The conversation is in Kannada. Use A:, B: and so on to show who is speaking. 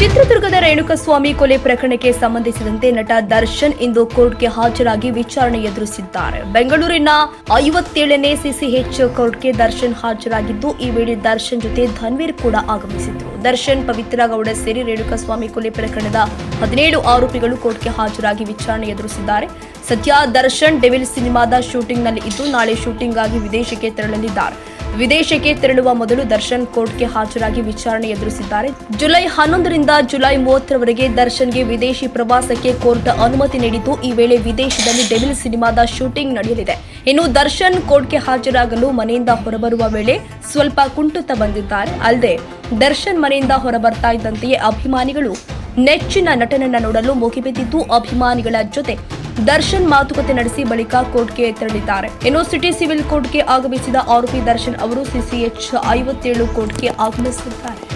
A: ಚಿತ್ರದುರ್ಗದ ರೇಣುಕಸ್ವಾಮಿ ಕೊಲೆ ಪ್ರಕರಣಕ್ಕೆ ಸಂಬಂಧಿಸಿದಂತೆ ನಟ ದರ್ಶನ್ ಇಂದು ಕೋರ್ಟ್ಗೆ ಹಾಜರಾಗಿ ವಿಚಾರಣೆ ಎದುರಿಸಿದ್ದಾರೆ. ಬೆಂಗಳೂರಿನ ಐವತ್ತೇಳನೇ ಸಿಸಿಎಚ್ ಕೋರ್ಟ್ಗೆ ದರ್ಶನ್ ಹಾಜರಾಗಿದ್ದು, ಈ ವೇಳೆ ದರ್ಶನ್ ಜೊತೆ ಧನ್ವೀರ್ ಕೂಡ ಆಗಮಿಸಿದ್ರು. ದರ್ಶನ್ ಪವಿತ್ರ ಗೌಡ ಸೇರಿ ರೇಣುಕಸ್ವಾಮಿ ಕೊಲೆ ಪ್ರಕರಣದ ಹದಿನೇಳು ಆರೋಪಿಗಳು ಕೋರ್ಟ್ಗೆ ಹಾಜರಾಗಿ ವಿಚಾರಣೆ ಎದುರಿಸಿದ್ದಾರೆ. ಸದ್ಯ ದರ್ಶನ್ ಡೆವಿಲ್ ಸಿನಿಮಾದ ಶೂಟಿಂಗ್ನಲ್ಲಿ ಇದ್ದು, ನಾಳೆ ಶೂಟಿಂಗ್ಗಾಗಿ ವಿದೇಶಕ್ಕೆ ತೆರಳಲಿದ್ದಾರೆ. ವಿದೇಶಕ್ಕೆ ತೆರಳುವ ಮೊದಲು ದರ್ಶನ್ ಕೋರ್ಟ್ಗೆ ಹಾಜರಾಗಿ ವಿಚಾರಣೆ ಎದುರಿಸಿದ್ದಾರೆ. ಜುಲೈ ಹನ್ನೊಂದರಿಂದ ಜುಲೈ ಮೂವತ್ತರವರೆಗೆ ದರ್ಶನ್ಗೆ ವಿದೇಶಿ ಪ್ರವಾಸಕ್ಕೆ ಕೋರ್ಟ್ ಅನುಮತಿ ನೀಡಿದ್ದು, ಈ ವೇಳೆ ವಿದೇಶದಲ್ಲಿ ಡೆವಿಲ್ ಸಿನಿಮಾದ ಶೂಟಿಂಗ್ ನಡೆಯಲಿದೆ. ಇನ್ನು ದರ್ಶನ್ ಕೋರ್ಟ್ಗೆ ಹಾಜರಾಗಲು ಮನೆಯಿಂದ ಹೊರಬರುವ ವೇಳೆ ಸ್ವಲ್ಪ ಕುಂಟುತ್ತ ಬಂದಿದ್ದಾರೆ. ಅಲ್ಲದೆ, ದರ್ಶನ್ ಮನೆಯಿಂದ ಹೊರಬರ್ತಾ ಇದ್ದಂತೆಯೇ ಅಭಿಮಾನಿಗಳು ನೆಚ್ಚಿನ ನಟನನ್ನ ನೋಡಲು ಮುಗಿಬಿದ್ದಿದ್ದು, ಅಭಿಮಾನಿಗಳ ಜೊತೆ ದರ್ಶನ್ ಮಾತುಕತೆ ನಡೆಸಿ ಬಳಿಕ ಕೋರ್ಟ್ಗೆ ತೆರಳಿದ್ದಾರೆ. ಇನ್ನು ಸಿಟಿ ಸಿವಿಲ್ ಕೋರ್ಟ್ಗೆ ಆಗಮಿಸಿದ ಆರೋಪಿ ದರ್ಶನ್ ಅವರು ಸಿಸಿಎಚ್ ಐವತ್ತೇಳು ಕೋರ್ಟ್ಗೆ ಆಗಮಿಸಿದ್ದಾರೆ.